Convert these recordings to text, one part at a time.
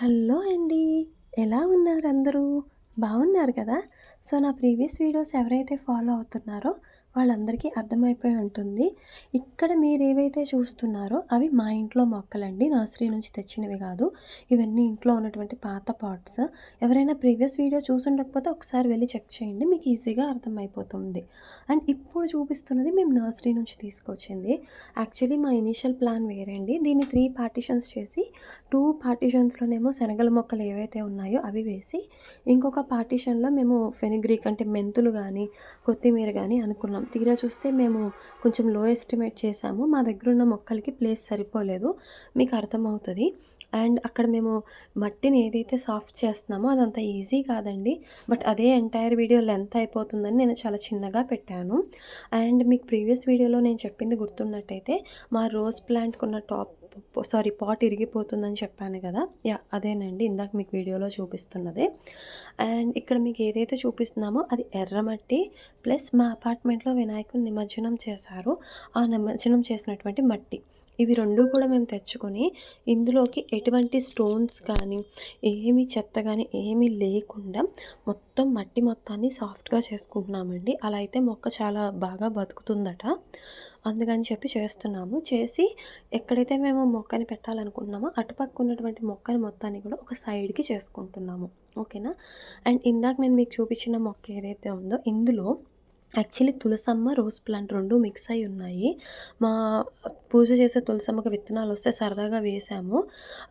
Hello అండి. ఎలా ఉన్నారు అందరూ? బాగున్నారు కదా! సో, నా ప్రీవియస్ వీడియోస్ ఎవరైతే ఫాలో అవుతున్నారో వాళ్ళందరికీ అర్థమైపోయి ఉంటుంది. ఇక్కడ మీరు ఏవైతే చూస్తున్నారో అవి మా ఇంట్లో మొక్కలండి. నర్సరీ నుంచి తెచ్చినవి కాదు. ఇవన్నీ ఇంట్లో ఉన్నటువంటి పాత పాట్స్. ఎవరైనా ప్రీవియస్ వీడియో చూసుండకపోతే ఒకసారి వెళ్ళి చెక్ చేయండి. మీకు ఈజీగా అర్థమైపోతుంది. అండ్ ఇప్పుడు చూపిస్తున్నది మేము నర్సరీ నుంచి తీసుకొచ్చింది. యాక్చువల్లీ మా ఇనీషియల్ ప్లాన్ వేరే అండి. దీన్ని త్రీ పార్టిషన్స్ చేసి టూ పార్టిషన్స్‌లోనేమో శనగల మొక్కలు ఏవైతే ఉన్నాయో అవి వేసి, ఇంకొక పార్టిషన్‌లో మేము ఫెనిగ్రీక్ అంటే మెంతులు కానీ కొత్తిమీర కానీ అనుకున్నాం. తీరా చూస్తే మేము కొంచెం లో ఎస్టిమేట్ చేసాము. మా దగ్గర ఉన్న మొక్కలకి ప్లేస్ సరిపోలేదు. మీకు అర్థమవుతుంది. అండ్ అక్కడ మేము మట్టిని ఏదైతే సాఫ్ట్ చేస్తున్నామో అదంత ఈజీ కాదండి. బట్ అదే ఎంటైర్ వీడియో లెంత్ అయిపోతుందని నేను చాలా చిన్నగా పెట్టాను. అండ్ మీకు ప్రీవియస్ వీడియోలో నేను చెప్పింది గుర్తున్నట్టయితే మా రోజ్ ప్లాంట్‌కున్న టాప్ సారీ పాట్ ఇరిగిపోతుందని చెప్పాను కదా! యా అదేనండి ఇందాక మీకు వీడియోలో చూపిస్తున్నది అండ్ ఇక్కడ మీకు ఏదైతే చూపిస్తున్నామో అది ఎర్రమట్టి ప్లస్ మా అపార్ట్మెంట్‌లో వినాయకుని నిమజ్జనం చేశారు. ఆ నిమజ్జనం చేసినటువంటి మట్టి. ఇవి రెండు కూడా మేము తెచ్చుకొని ఇందులోకి ఎటువంటి స్టోన్స్ కానీ, ఏమి చెత్త కానీ ఏమీ లేకుండా మొత్తం మట్టి మొత్తాన్ని సాఫ్ట్‌గా చేసుకుంటున్నామండి. అలా అయితే మొక్క చాలా బాగా బతుకుతుందట. అందుకని చెప్పి చేస్తున్నాము. చేసి ఎక్కడైతే మేము మొక్కని పెట్టాలనుకుంటున్నామో అటుపక్క ఉన్నటువంటి మొక్కని మొత్తాన్ని కూడా ఒక సైడ్‌కి చేసుకుంటున్నాము. ఓకేనా? అండ్ ఇందాక నేను మీకు చూపించిన మొక్క ఏదైతే ఉందో ఇందులో యాక్చువల్లీ తులసమ్మ, రోజ్ ప్లాంట్ రెండు మిక్స్ అయి ఉన్నాయి. మా పూజ చేసే తులసమ్మకి విత్తనాలొస్తే సరదాగా వేసాము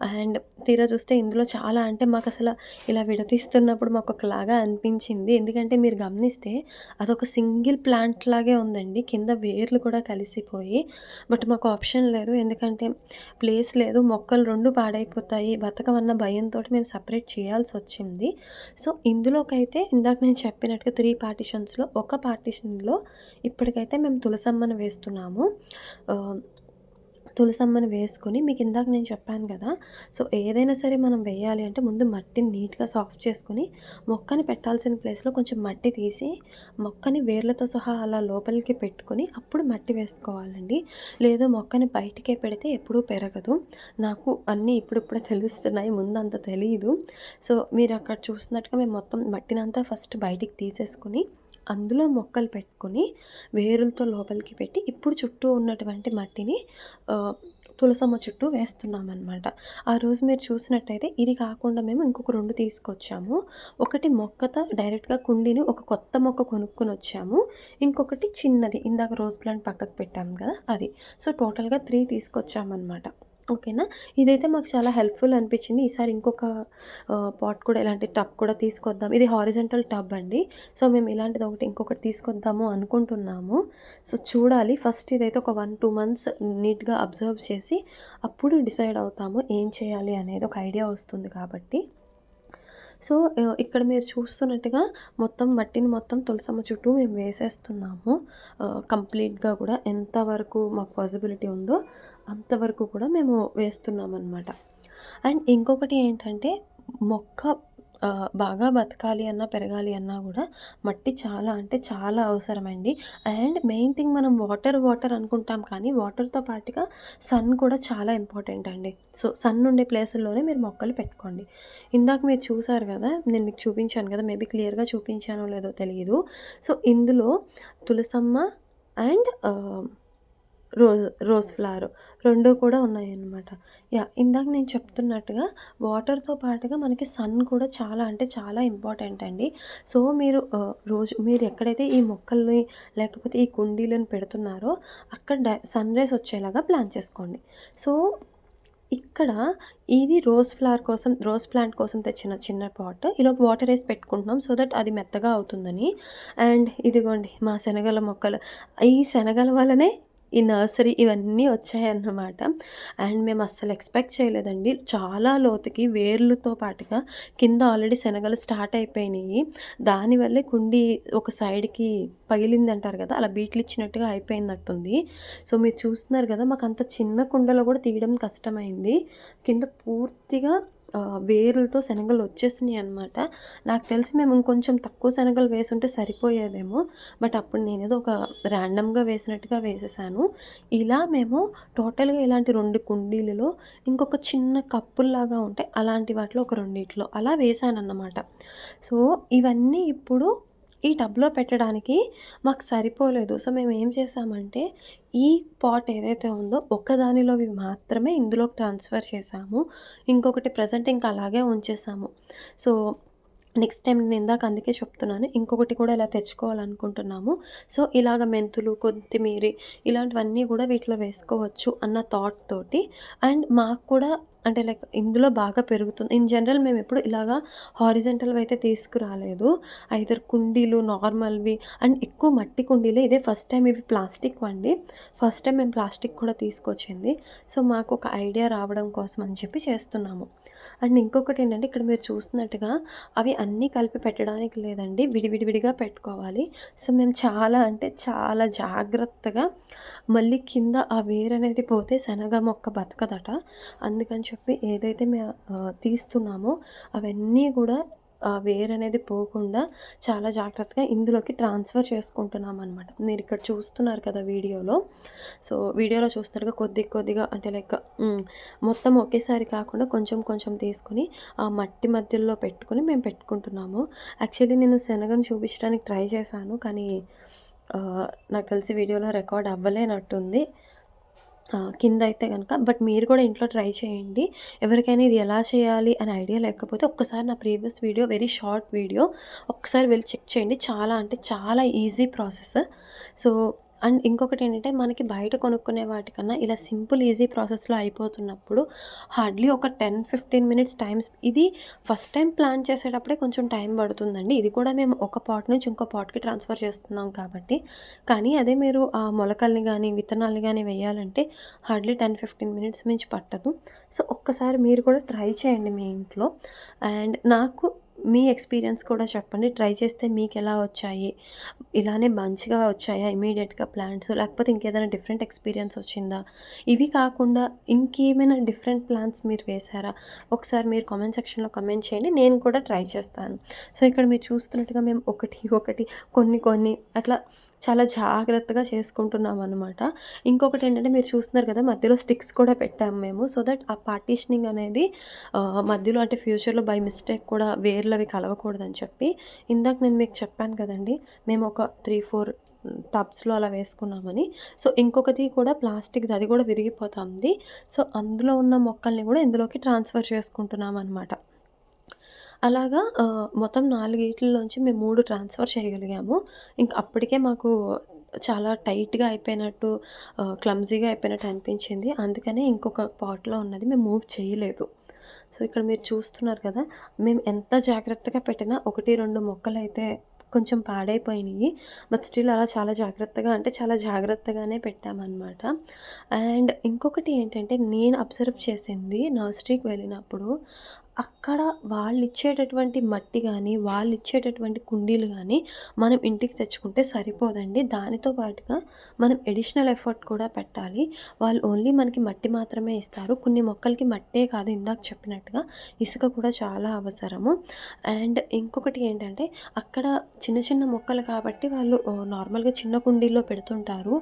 అండ్ తీరా చూస్తే ఇందులో చాలా అంటే మాకు అసలు ఇలా విడదీస్తున్నప్పుడు మాకొకలాగా అనిపించింది. ఎందుకంటే మీరు గమనిస్తే అదొక సింగిల్ ప్లాంట్ లాగే ఉందండి. కింద వేర్లు కూడా కలిసిపోయి. బట్ మాకు ఆప్షన్ లేదు. ఎందుకంటే ప్లేస్ లేదు. మొక్కలు రెండు పాడైపోతాయి. బతకమన్న భయంతో మేము సెపరేట్ చేయాల్సొచ్చింది. సో, ఇందులోకైతే ఇందాక నేను చెప్పినట్టుగా త్రీ పార్టిషన్స్‌లో ఒక పార్టిషన్‌లో ఇప్పటికైతే మేము తులసమ్మని వేస్తున్నాము. తులసమ్మను తులసమ్మని వేసుకొని మీకు ఇందాక నేను చెప్పాను కదా! సో, ఏదైనా సరే మనం వేయాలి అంటే ముందు మట్టిని నీట్‌గా సాఫ్ట్ చేసుకొని మొక్కని పెట్టాల్సిన ప్లేస్‌లో కొంచెం మట్టి తీసి మొక్కని వేర్లతో సహా అలా లోపలికి పెట్టుకొని అప్పుడు మట్టి వేసుకోవాలండి. లేదు మొక్కని బయటికే పెడితే ఎప్పుడూ పెరగదు. నాకు అన్నీ ఇప్పుడిప్పుడే తెలుస్తున్నాయి. ముందంత తెలియదు సో, మీరు అక్కడ చూసినట్టుగా మేము మొత్తం మట్టినంతా ఫస్ట్ బయటికి తీసేసుకొని అందులో మొక్కలు పెట్టుకొని వేరులతో లోపలికి పెట్టి ఇప్పుడు చుట్టూ ఉన్నటువంటి మట్టిని తులసమ్మ చుట్టూ వేస్తున్నామన్నమాట ఆ రోజు మీరు చూసినట్టయితే ఇది కాకుండా మేము ఇంకొక రెండు తీసుకొచ్చాము. ఒకటి మొక్కతో డైరెక్ట్‌గా కుండీని ఒక కొత్త మొక్క కొనుక్కొని వచ్చాము ఇంకొకటి చిన్నది ఇందాక రోజ్ ప్లాంట్ పక్కకు పెట్టాము కదా! అది. సో, టోటల్‌గా త్రీ తీసుకొచ్చామనమాట. ఓకేనా? ఇదైతే మాకు చాలా హెల్ప్‌ఫుల్ అనిపించింది. ఈసారి ఇంకొక పాట్ కూడా ఇలాంటి టబ్ కూడా తీసుకొద్దాం. ఇది హారిజెంటల్ టబ్ అండి. సో, మేము ఇలాంటిది ఒకటి ఇంకొకటి తీసుకొద్దాము అనుకుంటున్నాము. సో, చూడాలి. ఫస్ట్ ఇదైతే ఒక 1, 2 మంత్స్ నీట్‌గా అబ్జర్వ్ చేసి అప్పుడు డిసైడ్ అవుతాము. ఏం చేయాలి అనేది ఒక ఐడియా వస్తుంది కాబట్టి. సో, ఇక్కడ మీరు చూస్తున్నట్టుగా మొత్తం మట్టిని మొత్తం తులసమ్మ చుట్టూ మేము వేసేస్తున్నాము. కంప్లీట్‌గా కూడా ఎంతవరకు మాకు పాసిబిలిటీ ఉందో అంతవరకు కూడా మేము వేస్తున్నామనమాట. అండ్ ఇంకొకటి ఏంటంటే మొక్క బాగా బతకాలి అన్నా, పెరగాలి అన్నా కూడా మట్టి చాలా అంటే చాలా అవసరమండి. అండ్ మెయిన్ థింగ్ మనం వాటర్, వాటర్ అనుకుంటాం కానీ వాటర్‌తో పాటుగా సన్ కూడా చాలా ఇంపార్టెంట్ అండి. సో, సన్ ఉండే ప్లేసుల్లోనే మీరు మొక్కలు పెట్టుకోండి. ఇందాక మీరు చూసారు కదా! నేను మీకు చూపించాను కదా! మేబీ క్లియర్‌గా చూపించానో లేదో తెలియదు సో, ఇందులో తులసమ్మ అండ్ రోజ్ రోజ్ ఫ్లవర్ రెండు కూడా ఉన్నాయన్నమాట. యా ఇందాక నేను చెప్తున్నట్టుగా వాటర్‌తో పాటుగా మనకి సన్ కూడా చాలా అంటే చాలా ఇంపార్టెంట్ అండి. సో, మీరు రోజు మీరు ఎక్కడైతే ఈ మొక్కల్ని లేకపోతే ఈ కుండీలను పెడుతున్నారో అక్కడ డై సన్ రైస్ వచ్చేలాగా ప్లాన్ చేసుకోండి. సో, ఇక్కడ ఇది రోజ్ ఫ్లవర్ కోసం రోజ్ ప్లాంట్ కోసం తెచ్చిన చిన్న పాట్. ఈలోపు వాటర్ వేసి పెట్టుకుంటున్నాం. సో దట్ అది మెత్తగా అవుతుందని. అండ్ ఇదిగోండి మా శనగల మొక్కలు. ఈ శనగల వల్లనే ఈ నర్సరీ ఇవన్నీ వచ్చాయన్నమాట. అండ్ మేము అస్సలు ఎక్స్‌పెక్ట్ చేయలేదండి. చాలా లోతుకి వేర్లతో పాటుగా కింద ఆల్రెడీ శనగలు స్టార్ట్ అయిపోయినాయి. దానివల్లే కుండీ ఒక సైడ్‌కి పగిలిందంటారు కదా! అలా బీట్లు ఇచ్చినట్టుగా అయిపోయినట్టుంది. సో, మీరు చూస్తున్నారు కదా! మాకు అంత చిన్న కుండలో కూడా తీయడం కష్టమైంది. కింద పూర్తిగా వేరులతో శనగలు వచ్చేసినాయి అనమాట. నాకు తెలిసి మేము ఇంకొంచెం తక్కువ శనగలు వేసుంటే సరిపోయేదేమో. బట్ అప్పుడు నేనేదో ఒక ర్యాండమ్‌గా వేసినట్టుగా వేసేసాను. ఇలా మేము టోటల్‌గా ఇలాంటి రెండు కుండీలలో ఇంకొక చిన్న కప్పుల్లాగా ఉంటాయి. అలాంటి వాటిలో ఒక రెండిట్లో అలా వేసానన్నమాట సో, ఇవన్నీ ఇప్పుడు ఈ టబ్‌లో పెట్టడానికి మాకు సరిపోలేదు. సో, మేము ఏం చేసామంటే ఈ పాట్ ఏదైతే ఉందో ఒక్కదానిలోవి మాత్రమే ఇందులోకి ట్రాన్స్‌ఫర్ చేసాము ఇంకొకటి ప్రజెంట్ ఇంకా అలాగే ఉంచేసాము. సో, నెక్స్ట్ టైం నేను ఇందాక అందుకే చెప్తున్నాను. ఇంకొకటి కూడా ఇలా తెచ్చుకోవాలనుకుంటున్నాము. సో, ఇలాగ మెంతులు, కొత్తిమీరి ఇలాంటివన్నీ కూడా వీటిలో వేసుకోవచ్చు అన్న థాట్ తోటి అండ్ మాకు కూడా అంటే లైక్ ఇందులో బాగా పెరుగుతుంది. ఇన్ జనరల్ మేము ఎప్పుడు ఇలాగా హారిజెంటల్ అయితే తీసుకురాలేదు. ఐదర్ కుండీలు నార్మల్‌వి అండ్ ఎక్కువ మట్టి కుండీలే. ఇదే ఫస్ట్ టైం ఇవి ప్లాస్టిక్‌వండి. ఫస్ట్ టైం మేము ప్లాస్టిక్ కూడా తీసుకొచ్చింది. సో, మాకు ఒక ఐడియా రావడం కోసం అని చెప్పి చేస్తున్నాము. అండ్ ఇంకొకటి ఏంటంటే ఇక్కడ మీరు చూస్తున్నట్టుగా అవి అన్నీ కలిపి పెట్టడానికి లేదండి. విడివిడివిడిగా పెట్టుకోవాలి. సో, మేము చాలా అంటే చాలా జాగ్రత్తగా మళ్ళీ కింద ఆ వేరు అనేది పోతే శనగ మొక్క బతకదట. అందుకని చెప్పి ఏదైతే మేము తీస్తున్నామో అవన్నీ కూడా వేర్ వేరనేది పోకుండా చాలా జాగ్రత్తగా ఇందులోకి ట్రాన్స్‌ఫర్ చేసుకుంటున్నాం అనమాట మీరు ఇక్కడ చూస్తున్నారు కదా వీడియోలో. సో, వీడియోలో చూస్తున్నట్టుగా కొద్ది కొద్దిగా అంటే లైక్ మొత్తం ఒకేసారి కాకుండా కొంచెం కొంచెం తీసుకొని ఆ మట్టి మధ్యలో పెట్టుకుని మేము పెట్టుకుంటున్నాము. యాక్చువల్లీ నేను శనగను చూపించడానికి ట్రై చేశాను. కానీ నాకు తెలిసి వీడియోలో రికార్డ్ అవ్వలేనట్టుంది. కింద అయితే కనుక బట్ మీరు కూడా ఇంట్లో ట్రై చేయండి. ఎవరికైనా ఇది ఎలా చేయాలి అని ఐడియా లేకపోతే ఒక్కసారి నా previous video very short video ఒక్కసారి వెళ్ళి చెక్ చేయండి. చాలా అంటే చాలా ఈజీ ప్రాసెస్. సో, అండ్ ఇంకొకటి ఏంటంటే మనకి బయట కొనుక్కునే వాటికన్నా ఇలా సింపుల్ ఈజీ ప్రాసెస్‌లో అయిపోతున్నప్పుడు హార్డ్‌లీ ఒక 10, 15 మినిట్స్ టైమ్స్ ఇది ఫస్ట్ టైం ప్లాన్ చేసేటప్పుడే కొంచెం టైం పడుతుందండి. ఇది కూడా మేము ఒక పాట్ నుంచి ఇంకో పాట్‌కి ట్రాన్స్‌ఫర్ చేస్తున్నాం కాబట్టి. కానీ అదే మీరు ఆ మొలకల్ని కానీ విత్తనాలు కానీ వేయాలంటే హార్డ్‌లీ 10, 15 మినిట్స్ మించి పట్టదు. సో, ఒక్కసారి మీరు కూడా ట్రై చేయండి మీ ఇంట్లో. అండ్ నాకు మీ ఎక్స్‌పీరియన్స్ కూడా చెప్పండి. ట్రై చేస్తే మీకు ఎలా వచ్చాయి? ఇలానే మంచిగా వచ్చాయా ఇమీడియట్గా ప్లాన్స్ లేకపోతే ఇంకేదైనా డిఫరెంట్ ఎక్స్‌పీరియన్స్ వచ్చిందా? ఇవి కాకుండా ఇంకేమైనా డిఫరెంట్ ప్లాన్స్ మీరు వేశారా? ఒకసారి మీరు కామెంట్ సెక్షన్‌లో కామెంట్ చేయండి. నేను కూడా ట్రై చేస్తాను. సో, ఇక్కడ మీరు చూస్తున్నట్టుగా మేము ఒకటి ఒకటి కొన్ని కొన్ని అట్లా చాలా జాగ్రత్తగా చేసుకుంటున్నాం అనమాట ఇంకొకటి ఏంటంటే మీరు చూస్తున్నారు కదా! మధ్యలో స్టిక్స్ కూడా పెట్టాము మేము. సో దట్ ఆ పార్టీషనింగ్ అనేది మధ్యలో అంటే ఫ్యూచర్‌లో బై మిస్టేక్ కూడా వేర్లవి కలవకూడదని చెప్పి. ఇందాక నేను మీకు చెప్పాను కదండి మేము ఒక 3, 4 టబ్స్‌లో అలా వేసుకున్నామని. సో, ఇంకొకటి కూడా ప్లాస్టిక్‌ది అది కూడా విరిగిపోతుంది. సో, అందులో ఉన్న మొక్కల్ని కూడా ఇందులోకి ట్రాన్స్‌ఫర్ చేసుకుంటున్నాం అనమాట అలాగా మొత్తం నాలుగేట్లలోంచి మేము మూడు ట్రాన్స్‌ఫర్ చేయగలిగాము. ఇంక అప్పటికే మాకు చాలా టైట్‌గా అయిపోయినట్టు క్లమ్జీగా అయిపోయినట్టు అనిపించింది. అందుకనే ఇంకొక పాట్‌లో ఉన్నది మేము మూవ్ చేయలేదు. సో, ఇక్కడ మీరు చూస్తున్నారు కదా! మేము ఎంత జాగ్రత్తగా పెట్టినా ఒకటి రెండు మొక్కలు అయితే కొంచెం పాడైపోయినాయి బట్ స్టిల్ అలా చాలా జాగ్రత్తగా అంటే చాలా జాగ్రత్తగానే పెట్టామనమాట. అండ్ ఇంకొకటి ఏంటంటే నేను అబ్జర్వ్ చేసింది నర్సరీకి వెళ్ళినప్పుడు అక్కడ వాళ్ళు ఇచ్చేటటువంటి మట్టి కానీ వాళ్ళు ఇచ్చేటటువంటి కుండీలు కానీ మనం ఇంటికి తెచ్చుకుంటే సరిపోదండి. దానితో పాటుగా మనం ఎడిషనల్ ఎఫర్ట్ కూడా పెట్టాలి. వాళ్ళు ఓన్లీ మనకి మట్టి మాత్రమే ఇస్తారు. కొన్ని మొక్కలకి మట్టే కాదు ఇందాక చెప్పినట్టుగా ఇసుక కూడా చాలా అవసరము. అండ్ ఇంకొకటి ఏంటంటే అక్కడ చిన్న చిన్న మొక్కలు కాబట్టి వాళ్ళు నార్మల్‌గా చిన్న కుండీల్లో పెడుతుంటారు.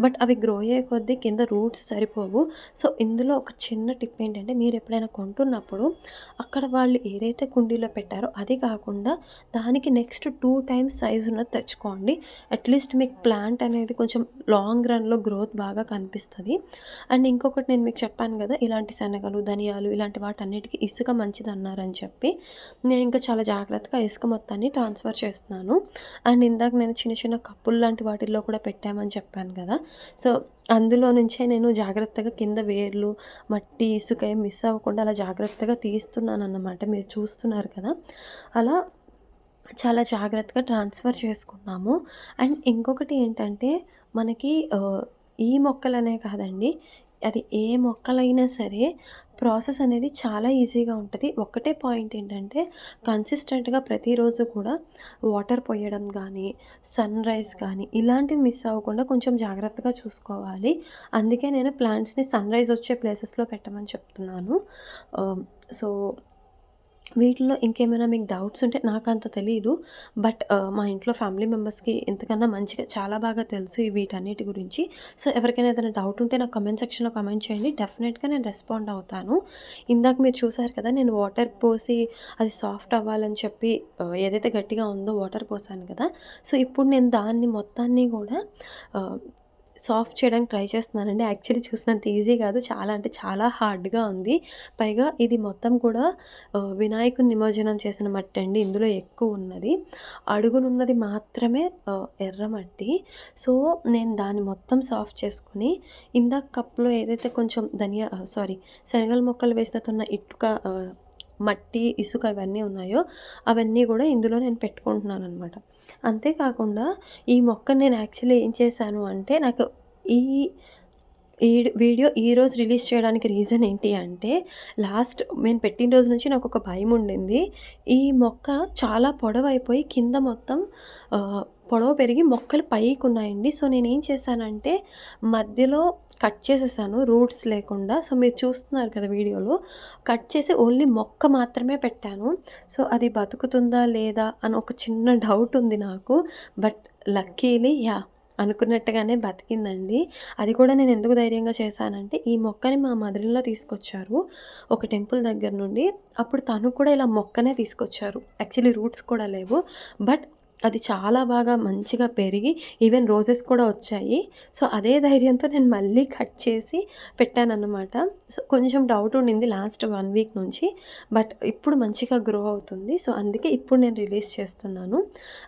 బట్ అవి గ్రో అయ్యే కొద్దీ కింద రూట్స్ సరిపోవు. సో, ఇందులో ఒక చిన్న టిప్ ఏంటంటే మీరు ఎప్పుడైనా కొంటున్నప్పుడు అక్కడ వాళ్ళు ఏదైతే కుండీలో పెట్టారో అది కాకుండా దానికి నెక్స్ట్ టూ టైమ్స్ సైజ్ ఉన్నది తెచ్చుకోండి. అట్‌లీస్ట్ మీకు ప్లాంట్ అనేది కొంచెం లాంగ్ రన్‌లో గ్రోత్ బాగా కనిపిస్తుంది అండ్ ఇంకొకటి నేను మీకు చెప్పాను కదా ఇలాంటి శనగలు, ధనియాలు ఇలాంటి వాటన్నిటికి ఇసుక మంచిది అన్నారని చెప్పి నేను ఇంకా చాలా జాగ్రత్తగా ఇసుక మొత్తాన్ని ట్రాన్స్‌ఫర్ చేస్తున్నాను. అండ్ ఇందాక నేను చిన్న చిన్న కప్పులు లాంటి వాటిల్లో కూడా పెట్టామని చెప్పాను కదా సో, అందులో నుంచే నేను జాగ్రత్తగా కింద వేర్లు, మట్టి, ఇసుక ఏం మిస్ అవ్వకుండా అలా జాగ్రత్తగా తీస్తున్నాను అన్నమాట మీరు చూస్తున్నారు కదా! అలా చాలా జాగ్రత్తగా ట్రాన్స్‌ఫర్ చేసుకున్నాము. అండ్ ఇంకొకటి ఏంటంటే మనకి ఈ మొక్కలనే కాదండి. అది ఏ మొక్కలైనా సరే ప్రాసెస్ అనేది చాలా ఈజీగా ఉంటుంది ఒక్కటే పాయింట్ ఏంటంటే కన్సిస్టెంట్‌గా ప్రతిరోజు కూడా వాటర్ పోయడం కానీ సన్ రైజ్ కానీ ఇలాంటివి మిస్ అవ్వకుండా కొంచెం జాగ్రత్తగా చూసుకోవాలి. అందుకే నేను ప్లాంట్స్‌ని సన్‌రైజ్ వచ్చే ప్లేసెస్‌లో పెట్టమని చెప్తున్నాను. సో, వీటిలో ఇంకేమైనా మీకు డౌట్స్ ఉంటే నాకు అంత తెలియదు బట్ మా ఇంట్లో ఫ్యామిలీ మెంబర్స్‌కి ఎంతకన్నా మంచిగా చాలా బాగా తెలుసు వీటన్నిటి గురించి. సో, ఎవరికైనా ఏదైనా డౌట్ ఉంటే నాకు కమెంట్ సెక్షన్‌లో కమెంట్ చేయండి. డెఫినెట్‌గా నేను రెస్పాండ్ అవుతాను. ఇందాక మీరు చూసారు కదా! నేను వాటర్ పోసి అది సాఫ్ట్ అవ్వాలని చెప్పి ఏదైతే గట్టిగా ఉందో వాటర్ పోసాను కదా! సో, ఇప్పుడు నేను దాన్ని మొత్తాన్ని కూడా సాఫ్ట్ చేయడానికి ట్రై చేస్తున్నానండి. యాక్చువల్లీ చూసినంత ఈజీ కాదు. చాలా అంటే చాలా హార్డ్‌గా ఉంది. పైగా ఇది మొత్తం కూడా వినాయకుని నిమజ్జనం చేసిన మట్టి అండి ఇందులో ఎక్కువ ఉన్నది అడుగునున్నది మాత్రమే ఎర్ర ఎర్రమట్టి. సో, నేను దాన్ని మొత్తం సాఫ్ట్ చేసుకొని, ఇందాక కప్‌లో ఏదైతే కొంచెం ధనియా సారీ శనగల మొక్కలు వేస్తున్న ఇటుక మట్టి, ఇసుక అవన్నీ ఉన్నాయో, అవన్నీ కూడా ఇందులో నేను పెట్టుకుంటున్నాను అనమాట అంతేకాకుండా ఈ మొక్కని నేను యాక్చువల్లీ ఏం చేశాను అంటే, నాకు ఈ ఈ వీడియో ఈరోజు రిలీజ్ చేయడానికి రీజన్ ఏంటి అంటే, లాస్ట్ నేను పెట్టిన రోజు నుంచి నాకు ఒక భయం ఉండింది. ఈ మొక్క చాలా పొడవైపోయి కింద మొత్తం పొడవు పెరిగి మొక్కలు పైకి ఉన్నాయండి సో, నేనేం చేశానంటే, మధ్యలో కట్ చేసేసాను రూట్స్ లేకుండా. సో, మీరు చూస్తున్నారు కదా వీడియోలో. కట్ చేసి ఓన్లీ మొక్క మాత్రమే పెట్టాను. సో, అది బతుకుతుందా లేదా అని ఒక చిన్న డౌట్ ఉంది నాకు. బట్ లక్కీలీ యా అనుకున్నట్టుగానే బతికిందండి. అది కూడా నేను ఎందుకు ధైర్యంగా చేశానంటే, ఈ మొక్కని మా మదరిలో తీసుకొచ్చారు. ఒక టెంపుల్ దగ్గర నుండి. అప్పుడు తను కూడా ఇలా మొక్కనే తీసుకొచ్చారు. యాక్చువల్లీ రూట్స్ కూడా లేవు. బట్ అది చాలా బాగా మంచిగా పెరిగి ఈవెన్ రోజెస్ కూడా వచ్చాయి. సో, అదే ధైర్యంతో నేను మళ్ళీ కట్ చేసి పెట్టానన్నమాట. సో, కొంచెం డౌట్ ఉండింది లాస్ట్ వన్ వీక్ నుంచి. బట్ ఇప్పుడు మంచిగా గ్రో అవుతుంది. సో, అందుకే ఇప్పుడు నేను రిలీజ్ చేస్తున్నాను.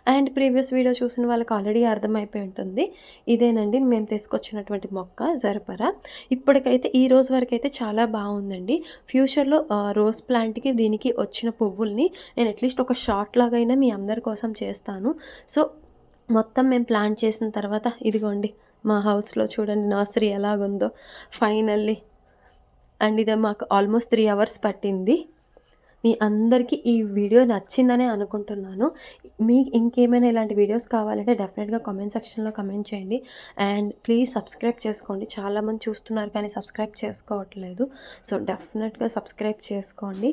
అండ్ ప్రీవియస్ వీడియో చూసిన వాళ్ళకి ఆల్రెడీ అర్థమైపోయి ఉంటుంది. ఇదేనండి మేము తీసుకొచ్చినటువంటి మొక్క జరపర. ఇప్పటికైతే ఈ రోజు వరకు అయితే చాలా బాగుందండి ఫ్యూచర్‌లో రోజ్ ప్లాంట్‌కి దీనికి వచ్చిన పువ్వుల్ని నేను అట్‌లీస్ట్ ఒక షార్ట్ లాగైనా మీ అందరి కోసం చేస్తాను. సో, మొత్తం మేము ప్లాన్ చేసిన తర్వాత ఇదిగోండి మా హౌస్‌లో చూడండి నర్సరీ ఎలాగుందో ఫైనల్లీ. అండ్ ఇది మాకు ఆల్మోస్ట్ త్రీ అవర్స్ పట్టింది. మీ అందరికీ ఈ వీడియో నచ్చిందనే అనుకుంటున్నాను. మీకు ఇంకేమైనా ఇలాంటి వీడియోస్ కావాలంటే డెఫినెట్‌గా కామెంట్ సెక్షన్‌లో కమెంట్ చేయండి. అండ్ ప్లీజ్ సబ్స్క్రైబ్ చేసుకోండి. చాలామంది చూస్తున్నారు కానీ సబ్స్క్రైబ్ చేసుకోవట్లేదు. సో, డెఫినెట్‌గా సబ్స్క్రైబ్ చేసుకోండి.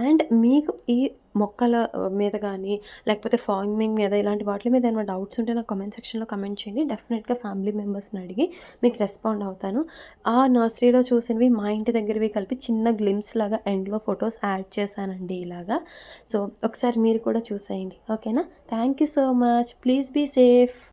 అండ్ మీకు ఈ మొక్కల మీద కానీ లేకపోతే ఫార్మింగ్ మీద ఇలాంటి వాటి మీద ఏమైనా డౌట్స్ ఉంటే నాకు కమెంట్ సెక్షన్‌లో కమెంట్ చేయండి. డెఫినెట్‌గా ఫ్యామిలీ మెంబర్స్‌ని అడిగి మీకు రెస్పాండ్ అవుతాను. ఆ నర్సరీలో చూసినవి మా ఇంటి దగ్గరవి కలిపి చిన్న గ్లిమ్స్ లాగా ఎండ్‌లో ఫొటోస్ యాడ్ చేశానండి ఇలాగా. సో, ఒకసారి మీరు కూడా చూసేయండి. ఓకేనా? Thank you so much. Please be safe.